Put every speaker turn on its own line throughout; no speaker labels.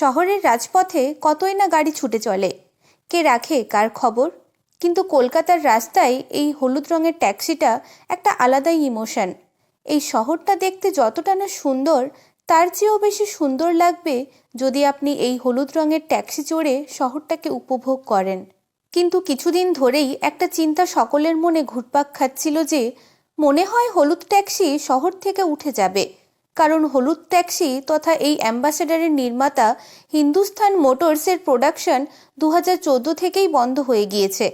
শহরের রাজপথে কতই না গাড়ি ছুটে চলে। কে রাখে কার খবর? কিন্তু কলকাতার রাস্তায় এই হলুদ রঙের ট্যাক্সিটা একটা আলাদাই ইমোশন। এই শহরটা দেখতে যতটা না সুন্দর, তার চেয়েও বেশি সুন্দর লাগবে যদি আপনি এই হলুদ রঙের ট্যাক্সি চড়ে শহরটাকে উপভোগ করেন। কিন্তু কিছুদিন ধরেই একটা চিন্তা সকলের মনে ঘুরপাক খাচ্ছিল যে মনে হয় হলুদ ট্যাক্সি শহর থেকে উঠে যাবে। কারণ হলুদ ট্যাক্সি তথা এই অ্যাম্বাসেডারের নির্মাতা হিন্দুস্তান মোটরসের প্রোডাকশন দু থেকেই বন্ধ হয়ে গিয়েছে।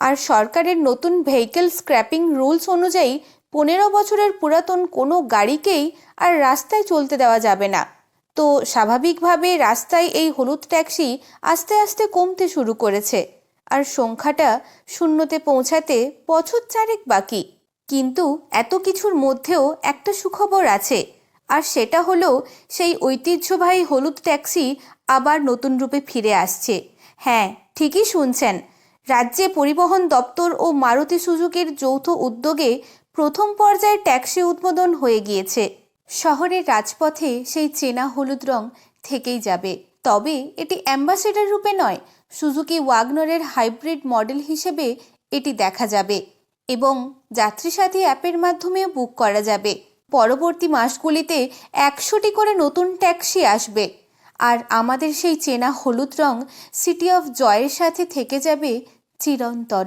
আর সরকারের নতুন ভেহিকেল স্ক্র্যাপিং রুলস অনুযায়ী পনেরো বছরের পুরাতন কোনো গাড়িকেই আর রাস্তায় চলতে দেওয়া যাবে না। তো স্বাভাবিকভাবে রাস্তায় এই হলুদ ট্যাক্সি আস্তে আস্তে কমতে শুরু করেছে। আর সংখ্যাটা শূন্যতে পৌঁছাতে বছর চারেক বাকি। কিন্তু এত কিছুর মধ্যেও একটা সুখবর আছে। আর সেটা হলো সেই ঐতিহ্যবাহী হলুদ ট্যাক্সি আবার নতুন রূপে ফিরে আসছে। হ্যাঁ ঠিকই শুনছেন। রাজ্যে পরিবহন দপ্তর ও মারুতি সুজুকির যৌথ উদ্যোগে প্রথম পর্যায়ে ট্যাক্সি উদ্বোধন হয়ে গিয়েছে। শহরের রাজপথে সেই চেনা হলুদ রং থেকেই যাবে। তবে এটি অ্যাম্বাসেডার রূপে নয়, সুজুকি ওয়াগনরের হাইব্রিড মডেল হিসেবে এটি দেখা যাবে এবং যাত্রীসাথী অ্যাপের মাধ্যমেও বুক করা যাবে। পরবর্তী মাসগুলিতে একশোটি করে নতুন ট্যাক্সি আসবে। আর আমাদের সেই চেনা হলুদ রং সিটি অফ জয়ের সাথে থেকে যাবে চিরন্তন।